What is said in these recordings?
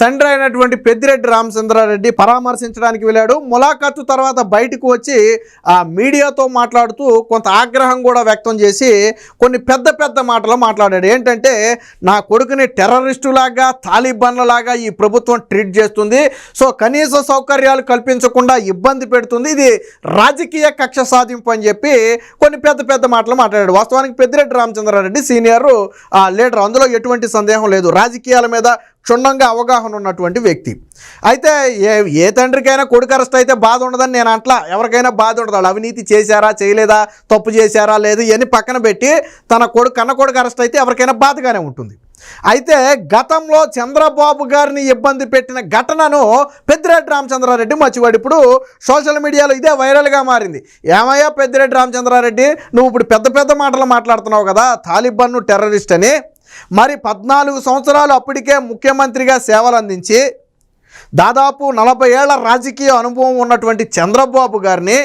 తండ్రి అయినటువంటి పెద్దిరెడ్డి రామచంద్రారెడ్డి పరామర్శించడానికి వెళ్ళాడు. ములాఖాతు తర్వాత బయటకు వచ్చి ఆ మీడియాతో మాట్లాడుతూ కొంత ఆగ్రహం కూడా వ్యక్తం చేసి కొన్ని పెద్ద పెద్ద మాటలు మాట్లాడాడు. ఏంటంటే నా కొడుకుని టెర్రరిస్టులాగా తాలిబాన్లలాగా ఈ ప్రభుత్వం ట్రీట్ చేస్తుంది. సో కనీస సౌకర్యాలు కల్పించకుండా ఇబ్బంది పెడుతుంది. ఇది రాజకీయ కక్ష సాధింపు అని చెప్పి కొన్ని పెద్ద పెద్ద మాటలు మాట్లాడాడు. వాస్తవానికి పెద్దిరెడ్డి రామచంద్రారెడ్డి సీనియర్ ఆ లీడర్. అందులో ఎటువంటి సందేహం లేదు. రాజకీయాల మీద క్షుణ్ణంగా అవగాహన ఉన్నటువంటి వ్యక్తి. అయితే ఏ ఏ తండ్రికైనా కొడుకు అరెస్ట్ అయితే బాధ ఉండదని నేను అంట్లా. ఎవరికైనా బాధ ఉండదు. వాళ్ళు అవినీతి చేశారా చేయలేదా తప్పు చేశారా లేదు ఇవన్నీ పక్కన పెట్టి తన కొడుకు కన్న కొడుకు అరెస్ట్ అయితే ఎవరికైనా బాధగానే ఉంటుంది. అయితే గతంలో చంద్రబాబు గారిని ఇబ్బంది పెట్టిన ఘటనను పెద్దిరెడ్డి రామచంద్రారెడ్డి మర్చివాడు ఇప్పుడు సోషల్ మీడియాలో ఇదే వైరల్గా మారింది. ఏమయ్యా పెద్దిరెడ్డి రామచంద్రారెడ్డి? నువ్వు ఇప్పుడు పెద్ద పెద్ద మాటలు మాట్లాడుతున్నావు కదా. తాలిబాన్ను టెర్రరిస్ట్ అని. మరి పద్నాలుగు సంవత్సరాలు అప్పటికే ముఖ్యమంత్రిగా సేవలు అందించి దాదాపు నలభై ఏళ్ళ రాజకీయ అనుభవం ఉన్నటువంటి చంద్రబాబు గారిని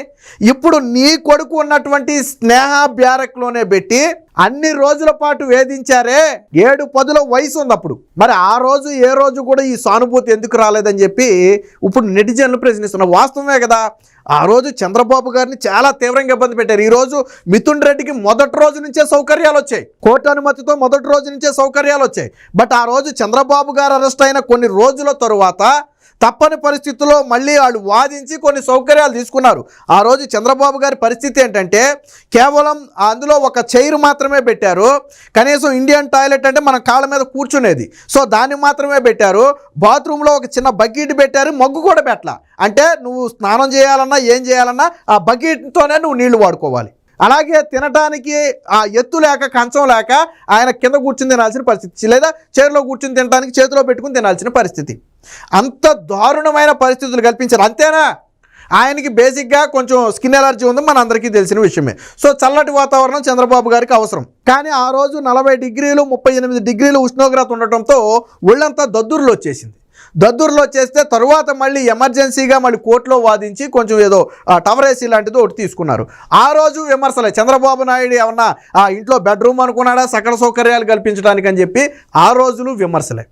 ఇప్పుడు నీ కొడుకు ఉన్నటువంటి స్నేహ బ్యారక్లోనే పెట్టి అన్ని రోజుల పాటు వేధించారే. ఏడు పదుల వయసు ఉంది అప్పుడు మరి ఆ రోజు ఏ రోజు కూడా ఈ సానుభూతి ఎందుకు రాలేదని చెప్పి ఇప్పుడు నెటిజన్లు ప్రశ్నిస్తున్నారు. వాస్తవమే కదా. ఆ రోజు చంద్రబాబు గారిని చాలా తీవ్రంగా ఇబ్బంది పెట్టారు. ఈ రోజు మిథున్ రెడ్డికి మొదటి రోజు నుంచే సౌకర్యాలు వచ్చాయి. కోర్టు అనుమతితో మొదటి రోజు నుంచే సౌకర్యాలు వచ్చాయి. బట్ ఆ రోజు చంద్రబాబు గారు అరెస్ట్ అయిన కొన్ని రోజుల తరువాత తప్పని పరిస్థితుల్లో మళ్ళీ వాళ్ళు వాదించి కొన్ని సౌకర్యాలు తీసుకున్నారు. ఆ రోజు చంద్రబాబు గారి పరిస్థితి ఏంటంటే కేవలం అందులో ఒక చైర్ మాత్రమే పెట్టారు. కనీసం ఇండియన్ టాయిలెట్ అంటే మన కాళ్ళ మీద కూర్చునేది. సో దాన్ని మాత్రమే పెట్టారు. బాత్రూంలో ఒక చిన్న బకెట్ పెట్టారు. మగ్గు కూడా పెట్టాల. అంటే నువ్వు స్నానం చేయాలన్నా ఏం చేయాలన్నా ఆ బకెట్తోనే నువ్వు నీళ్ళు వాడుకోవాలి. అలాగే తినడానికి ఆ ఎత్తు లేక కంచం లేక ఆయన కింద కూర్చుని తినాల్సిన పరిస్థితి. లేదా చైర్లో కూర్చుని తినడానికి చేతిలో పెట్టుకుని తినాల్సిన పరిస్థితి. అంత దారుణమైన పరిస్థితులు కల్పించారు. అంతేనా? ఆయనకి బేసిక్గా కొంచెం స్కిన్ ఎలర్జీ ఉంది మన అందరికీ తెలిసిన విషయమే. సో చల్లటి వాతావరణం చంద్రబాబు గారికి అవసరం. కానీ ఆ రోజు నలభై డిగ్రీలు ముప్పై ఎనిమిది డిగ్రీలు ఉష్ణోగ్రత ఉండటంతో ఒళ్ళంతా దద్దుర్లు వచ్చేసింది. దద్దుర్లో చేస్తే తరువాత మళ్ళీ ఎమర్జెన్సీగా మళ్ళీ కోర్టులో వాదించి కొంచెం ఏదో ఆ, టవర్ ఏసీ లాంటిది ఒకటి తీసుకున్నారు. ఆ రోజు విమర్శలే. చంద్రబాబు నాయుడు ఏమన్నా ఆ ఇంట్లో బెడ్రూమ్ అనుకున్నాడా? సకల సౌకర్యాలు కల్పించడానికి అని చెప్పి ఆ రోజులు విమర్శలే.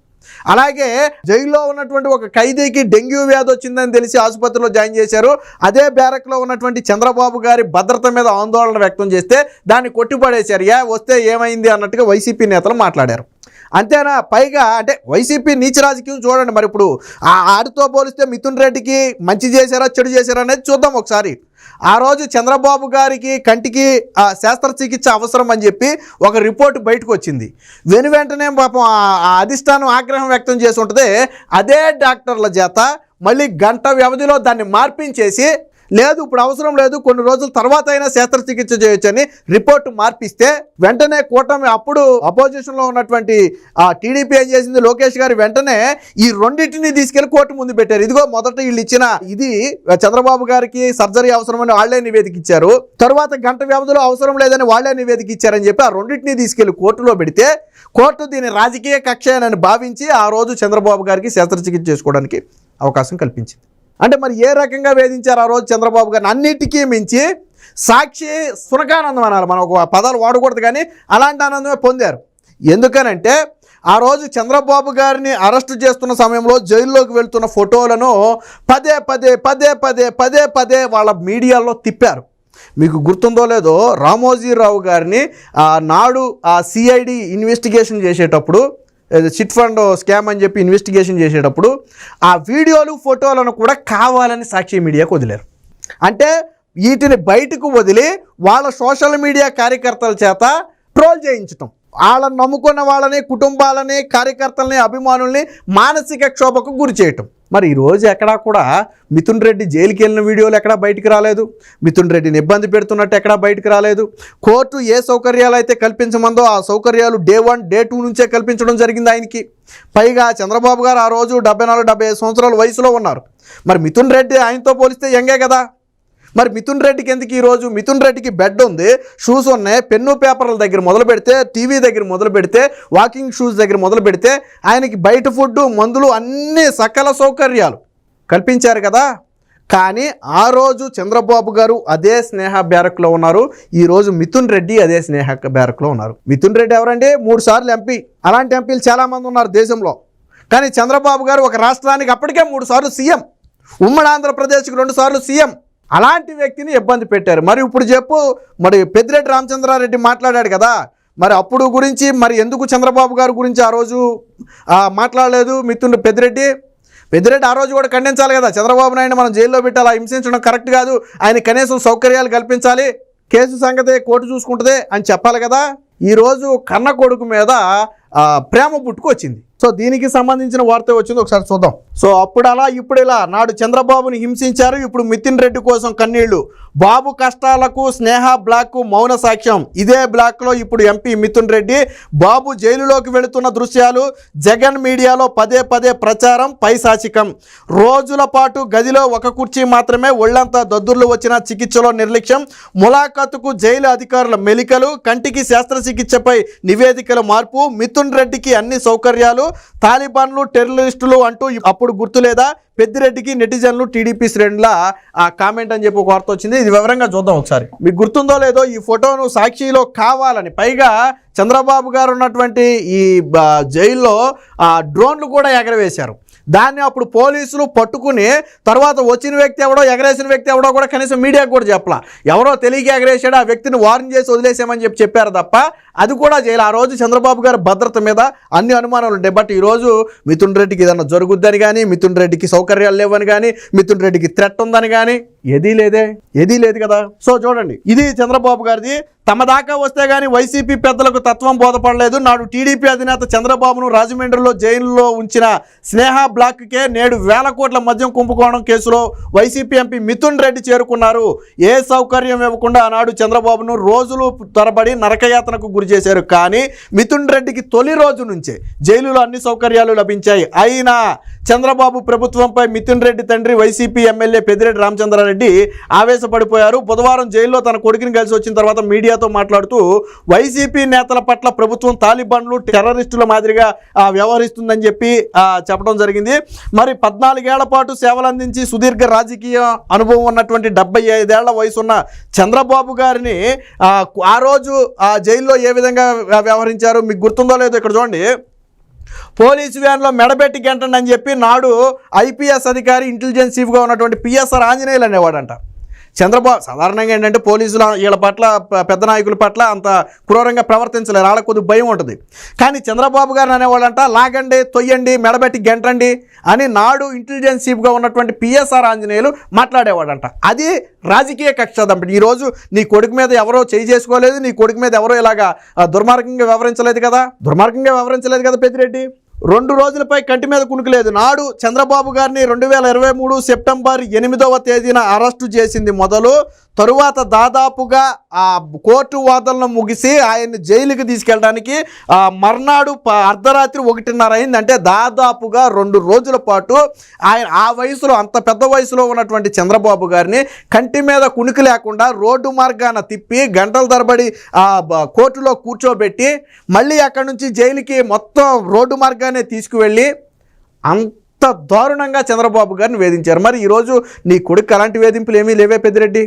అలాగే జైల్లో ఉన్నటువంటి ఒక ఖైదీకి డెంగ్యూ వ్యాధి వచ్చిందని తెలిసి ఆసుపత్రిలో జాయిన్ చేశారు. అదే బ్యారక్లో ఉన్నటువంటి చంద్రబాబు గారి భద్రత మీద ఆందోళన వ్యక్తం చేస్తే దాన్ని కొట్టిపడేశారు. ఏ వస్తే ఏమైంది అన్నట్టుగా వైసీపీ నేతలు మాట్లాడారు. అంతేనా? పైగా అంటే వైసీపీ నీచ రాజకీయం చూడండి మరి ఇప్పుడు. ఆ ఆడితో పోలిస్తే మిథున్ రెడ్డికి మంచి చేశారా చెడు చేశారా అనేది చూద్దాం ఒకసారి. ఆ రోజు చంద్రబాబు గారికి కంటికి ఆ, శస్త్రచికిత్స అవసరం అని చెప్పి ఒక రిపోర్ట్ బయటకు వచ్చింది. వెను వెంటనే పాపం ఆ- అధిష్టానం ఆగ్రహం వ్యక్తం చేసి ఉంటుంది అదే డాక్టర్ల చేత మళ్ళీ గంట వ్యవధిలో దాన్ని మార్పించేసి లేదు ఇప్పుడు అవసరం లేదు కొన్ని రోజుల తర్వాత అయినా శస్త్రచికిత్స చేయొచ్చని రిపోర్ట్ మార్పిస్తే వెంటనే కూటమి అప్పుడు అపోజిషన్లో ఉన్నటువంటి ఆ టీడీపీ ఏం చేసింది? లోకేష్ గారు వెంటనే ఈ రెండింటిని తీసుకెళ్ళి కోర్టు ముందు పెట్టారు. ఇదిగో మొదట వీళ్ళు ఇచ్చిన ఇది చంద్రబాబు గారికి సర్జరీ అవసరమని వాళ్ళే నివేదిక ఇచ్చారు తర్వాత గంట వ్యవధిలో అవసరం లేదని వాళ్ళే నివేదిక ఇచ్చారని చెప్పి ఆ రెండింటిని తీసుకెళ్ళి కోర్టులో పెడితే కోర్టు దీని రాజకీయ కక్ష అని భావించి ఆ రోజు చంద్రబాబు గారికి శస్త్రచికిత్స చేసుకోవడానికి అవకాశం కల్పించింది. అంటే మరి ఏ రకంగా వేధించారు ఆ రోజు చంద్రబాబు గారిని? అన్నిటికీ మించి సాక్షి సునకానందం అనాలి. మనం ఒక పదాలు వాడకూడదు కానీ అలాంటి ఆనందమే పొందారు. ఎందుకనంటే ఆ రోజు చంద్రబాబు గారిని అరెస్టు చేస్తున్న సమయంలో జైల్లోకి వెళ్తున్న ఫోటోలను పదే పదే పదే పదే పదే పదే వాళ్ళ మీడియాలో తిప్పారు. మీకు గుర్తుందో లేదో రామోజీరావు గారిని ఆ నాడు ఆ సిఐడి ఇన్వెస్టిగేషన్ చేసేటప్పుడు చిట్ ఫండ్ స్కామ్ అని చెప్పి ఇన్వెస్టిగేషన్ చేసేటప్పుడు ఆ వీడియోలు ఫోటోలను కూడా కావాలని సాక్షి మీడియాకు వదిలేరు. అంటే వీటిని బయటకు వదిలి వాళ్ళ సోషల్ మీడియా కార్యకర్తల చేత ట్రోల్ చేయించటం. వాళ్ళని నమ్ముకున్న వాళ్ళని కుటుంబాలని కార్యకర్తలని అభిమానుల్ని మానసిక క్షోభకు గురి చేయటం. మరి ఈరోజు ఎక్కడా కూడా మిథున్ రెడ్డి జైలుకి వెళ్ళిన వీడియోలు ఎక్కడా బయటికి రాలేదు. మిథున్ రెడ్డిని ఇబ్బంది పెడుతున్నట్టు ఎక్కడా బయటికి రాలేదు. కోర్టు ఏ సౌకర్యాలు అయితే కల్పించమందో ఆ సౌకర్యాలు డే వన్ డే టూ నుంచే కల్పించడం జరిగింది ఆయనకి. పైగా చంద్రబాబు గారు ఆ రోజు డెబ్బై నాలుగు డెబ్బై సంవత్సరాల వయసులో ఉన్నారు. మరి మిథున్ రెడ్డి ఆయనతో పోలిస్తే యంగే కదా? మరి మిథున్ రెడ్డికి ఎందుకు ఈరోజు మిథున్ రెడ్డికి బెడ్ ఉంది. షూస్ ఉన్నాయి. పెన్ను పేపర్ల దగ్గర మొదలు పెడితే టీవీ దగ్గర మొదలు పెడితే వాకింగ్ షూస్ దగ్గర మొదలు పెడితే ఆయనకి బయట ఫుడ్ మందులు అన్ని సకల సౌకర్యాలు కల్పించారు కదా. కానీ ఆ రోజు చంద్రబాబు గారు అదే స్నేహ బ్యారక్లో ఉన్నారు. ఈరోజు మిథున్ రెడ్డి అదే స్నేహ బ్యారక్లో ఉన్నారు. మిథున్ రెడ్డి ఎవరండి? మూడు సార్లు ఎంపీ అలాంటి ఎంపీలు చాలామంది ఉన్నారు దేశంలో. కానీ చంద్రబాబు గారు ఒక రాష్ట్రానికి అప్పటికే మూడు సార్లు సీఎం ఉమ్మడి ఆంధ్రప్రదేశ్కి రెండు సార్లు సీఎం అలాంటి వ్యక్తిని ఇబ్బంది పెట్టారు. మరి ఇప్పుడు చెప్పు మరి పెద్దిరెడ్డి రామచంద్రారెడ్డి మాట్లాడాడు కదా. మరి అప్పుడు గురించి మరి ఎందుకు చంద్రబాబు గారి గురించి ఆ రోజు మాట్లాడలేదు మిత్రుడు పెద్దిరెడ్డి? పెద్దిరెడ్డి ఆ రోజు కూడా ఖండించాలి కదా. చంద్రబాబు నాయుడు మనం జైల్లో పెట్టాలి? హింసించడం కరెక్ట్ కాదు. ఆయన కనీసం సౌకర్యాలు కల్పించాలి. కేసు సంగతి కోర్టు చూసుకుంటుంది అని చెప్పాలి కదా. ఈరోజు కన్న కొడుకు మీద ప్రేమ పుట్టుకొచ్చింది. సో దీనికి సంబంధించిన వార్త వచ్చింది ఒకసారి చూద్దాం. సో అప్పుడు అలా ఇప్పుడు ఇలా నాడు చంద్రబాబుని హింసించారు. ఇప్పుడు మితిన్ రెడ్డి కోసం కన్నీళ్ళు. బాబు కష్టాలకు స్నేహ బ్లాక్ మౌన సాక్ష్యం. ఇదే బ్లాక్లో ఇప్పుడు ఎంపీ మిథున్ రెడ్డి. బాబు జైలులోకి వెళుతున్న దృశ్యాలు జగన్ మీడియాలో పదే పదే ప్రచారం పైశాచికం. రోజుల పాటు గదిలో ఒక కుర్చీ మాత్రమే ఒళ్ళంతా దద్దుర్లు వచ్చిన చికిత్సలో నిర్లక్ష్యం. ములాఖాతుకు జైలు అధికారుల మెలికలు కంటికి శస్త్రచికిత్సపై నివేదికల మార్పు మిథున్ రెడ్డికి అన్ని సౌకర్యాలు తాలిబాన్లు టెర్రరిస్టులు అంటూ అప్పుడు గుర్తులేదా? పెద్దిరెడ్డికి నెటిజన్లు టీడీపీ శ్రేణుల ఆ కామెంట్ అని చెప్పి ఒక వార్త వచ్చింది. ఇది వివరంగా చూద్దాం ఒకసారి. మీకు గుర్తుందో లేదో ఈ ఫోటోను సాక్షిలో కావాలని. పైగా చంద్రబాబు గారు ఉన్నటువంటి ఈ జైల్లో ఆ డ్రోన్లు కూడా ఎగరవేశారు. దాన్ని అప్పుడు పోలీసులు పట్టుకుని తర్వాత వచ్చిన వ్యక్తి ఎవడో ఎగరేసిన వ్యక్తి ఎవడో కూడా కనీసం మీడియాకు కూడా చెప్పలా. ఎవరో తెలియక ఎగరేసాడు ఆ వ్యక్తిని వార్న్ చేసి వదిలేసామని చెప్పి చెప్పారు తప్ప అది కూడా చేయాలి ఆ రోజు చంద్రబాబు గారి భద్రత మీద అన్ని అనుమానాలు ఉంటాయి బట్ ఈరోజు మిథున్ రెడ్డికి ఏదన్నా జరుగుద్దని కానీ మిథున్ రెడ్డికి సౌకర్యాలు లేవని కానీ మిథున్ రెడ్డికి థ్రెట్ ఉందని కానీ ఏదీ లేదే ఏదీ లేదు కదా. సో చూడండి ఇది చంద్రబాబు గారిది. తమ దాకా వస్తే గానీ వైసీపీ పెద్దలకు తత్వం బోధపడలేదు. నాడు టీడీపీ అధినేత చంద్రబాబును రాజమండ్రిలో జైలులో ఉంచిన స్నేహ బ్లాక్కే నేడు వేల కోట్ల మద్యం కుంభకోణం కేసులో వైసీపీ ఎంపీ మిథున్ రెడ్డి చేరుకున్నారు. ఏ సౌకర్యం ఇవ్వకుండా ఆనాడు చంద్రబాబును రోజులు తరబడి నరకయాతనకు గురి చేశారు. కానీ మిథున్ రెడ్డికి తొలి రోజు నుంచే జైలులో అన్ని సౌకర్యాలు లభించాయి. అయినా చంద్రబాబు ప్రభుత్వంపై మిథున్ రెడ్డి తండ్రి వైసీపీ ఎమ్మెల్యే పెద్దిరెడ్డి రామచంద్రారెడ్డి ఆవేశపడిపోయారు. బుధవారం జైల్లో తన కొడుకుని కలిసి వచ్చిన తర్వాత మీడియాతో మాట్లాడుతూ వైసీపీ నేతల పట్ల ప్రభుత్వం తాలిబాన్లు టెర్రరిస్టుల మాదిరిగా వ్యవహరిస్తుందని చెప్పి చెప్పడం జరిగింది. మరి పద్నాలుగేళ్ళ పాటు సేవలు అందించి సుదీర్ఘ రాజకీయ అనుభవం ఉన్నటువంటి డెబ్బై ఐదేళ్ళ వయసున్న చంద్రబాబు గారిని ఆ, ఆ రోజు ఆ జైల్లో ఏ విధంగా వ్యవహరించారు? మీకు గుర్తుందో లేదో ఇక్కడ చూడండి. పోలీసు వ్యాన్లో మెడబెట్టి గంటండి అని చెప్పి నాడు ఐపీఎస్ అధికారి ఇంటెలిజెన్స్ చీఫ్గా ఉన్నటువంటి పిఎస్ఆర్ ఆంజనేయులు అనేవాడంట. చంద్రబాబు సాధారణంగా ఏంటంటే పోలీసులు వీళ్ళ పట్ల పెద్ద నాయకుల పట్ల అంత క్రూరంగా ప్రవర్తించలేరు. వాళ్ళకి కొద్దిగా భయం ఉంటుంది. కానీ చంద్రబాబు గారు అనేవాళ్ళంట లాగండి తొయ్యండి మెడబెట్టి గెంటండి అని నాడు ఇంటెలిజెన్స్ చీఫ్గా ఉన్నటువంటి పిఎస్ఆర్ ఆంజనేయులు మాట్లాడేవాడంట అది రాజకీయ కక్ష దంపటి. ఈరోజు నీ కొడుకు మీద ఎవరో చేయి చేసుకోలేదు నీ కొడుకు మీద ఎవరో ఇలాగా దుర్మార్గంగా వ్యవహరించలేదు కదా? దుర్మార్గంగా వ్యవహరించలేదు కదా పెద్దిరెడ్డి? రెండు రోజులపై కంటి మీద కునుకులేదు నాడు చంద్రబాబు గారిని రెండు వేల ఇరవై మూడు సెప్టెంబర్ ఎనిమిదవ తేదీన అరెస్టు చేసింది మొదలు. తరువాత దాదాపుగా ఆ కోర్టు వాదనలు ముగిసి ఆయన్ని జైలుకి తీసుకెళ్ళడానికి మర్నాడు ప- అర్ధరాత్రి ఒకటిన్నర అయింది అంటే దాదాపుగా రెండు రోజుల పాటు ఆయన ఆ వయసులో అంత పెద్ద వయసులో ఉన్నటువంటి చంద్రబాబు గారిని కంటి మీద కునికి లేకుండా రోడ్డు మార్గాన తిప్పి గంటల తరబడి ఆ కోర్టులో కూర్చోబెట్టి మళ్ళీ అక్కడి నుంచి జైలుకి మొత్తం రోడ్డు మార్గానే తీసుకువెళ్ళి అంత దారుణంగా చంద్రబాబు గారిని వేధించారు. మరి ఈరోజు నీ కొడుకు అలాంటి వేధింపులు ఏమీ లేవే పెద్దిరెడ్డి?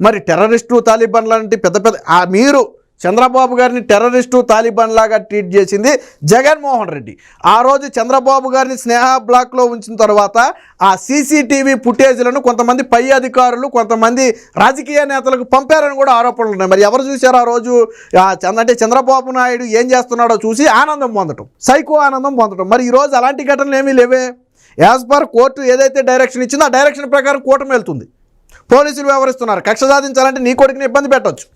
మరి టెర్రరిస్టు తాలిబాన్ లాంటి పెద్ద పెద్ద మీరు చంద్రబాబు గారిని టెర్రరిస్టు తాలిబాన్ లాగా ట్రీట్ చేసింది జగన్మోహన్ రెడ్డి. ఆ రోజు చంద్రబాబు గారిని స్నేహ బ్లాక్లో ఉంచిన తర్వాత ఆ సీసీటీవీ ఫుటేజ్లను కొంతమంది పై అధికారులు కొంతమంది రాజకీయ నేతలకు పంపారని కూడా ఆరోపణలు ఉన్నాయి. మరి ఎవరు చూశారు ఆ రోజు? అంటే చంద్రబాబు నాయుడు ఏం చేస్తున్నాడో చూసి ఆనందం పొందటం సైకో ఆనందం పొందటం. మరి ఈరోజు అలాంటి ఘటనలు ఏమీ లేవే. యాజ్ పర్ కోర్టు ఏదైతే డైరెక్షన్ ఇచ్చిందో ఆ డైరెక్షన్ ప్రకారం కూటమి వెళ్తుంది. పోలీసులు వ్యవహరిస్తున్నారు. కక్ష సాధించాలంటే నీ కొడుకుని ఇబ్బంది పెట్టొచ్చు.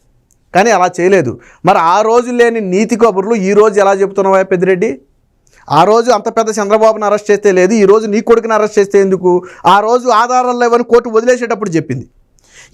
కానీ అలా చేయలేదు. మరి ఆ రోజు లేని నీతి కబుర్లు ఈ రోజు ఎలా చెబుతున్నావా పెద్దిరెడ్డి? ఆ రోజు అంత పెద్ద చంద్రబాబుని అరెస్ట్ చేస్తే లేదు. ఈ రోజు నీ కొడుకుని అరెస్ట్ చేస్తే ఎందుకు? ఆ రోజు ఆధారాలు లేవని కోర్టు వదిలేసేటప్పుడు చెప్పింది.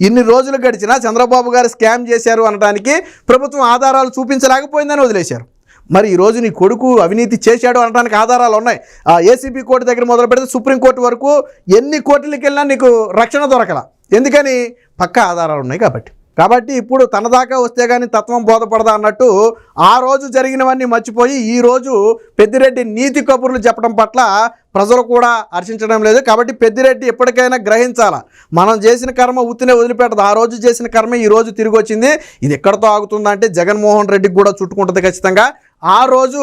ఇన్ని రోజులు గడిచినా చంద్రబాబు గారు స్కామ్ చేశారు అనడానికి ప్రభుత్వం ఆధారాలు చూపించలేకపోయిందని వదిలేశారు. మరి ఈరోజు నీ కొడుకు అవినీతి చేశాడు అనడానికి ఆధారాలు ఉన్నాయి. ఆ ఏసీబీ కోర్టు దగ్గర మొదలు పెడితే సుప్రీంకోర్టు వరకు ఎన్ని కోర్టులకు వెళ్ళినా నీకు రక్షణ దొరకల. ఎందుకని పక్క ఆధారాలు ఉన్నాయి కాబట్టి. కాబట్టి ఇప్పుడు తన దాకా వస్తే కానీ తత్వం బోధపడదా అన్నట్టు ఆ రోజు జరిగినవన్నీ మర్చిపోయి ఈ రోజు పెద్దిరెడ్డి నీతి కబుర్లు చెప్పడం పట్ల ప్రజలు కూడా హర్షించడం లేదు. కాబట్టి పెద్దిరెడ్డి ఎప్పటికైనా గ్రహించాలా మనం చేసిన కర్మ ఉత్తినే వదిలిపెట్టదు. ఆ రోజు చేసిన కర్మ ఈ రోజు తిరిగి వచ్చింది. ఇది ఎక్కడితో ఆగుతుందంటే జగన్మోహన్ రెడ్డికి కూడా చుట్టుకుంటుంది ఖచ్చితంగా. ఆ రోజు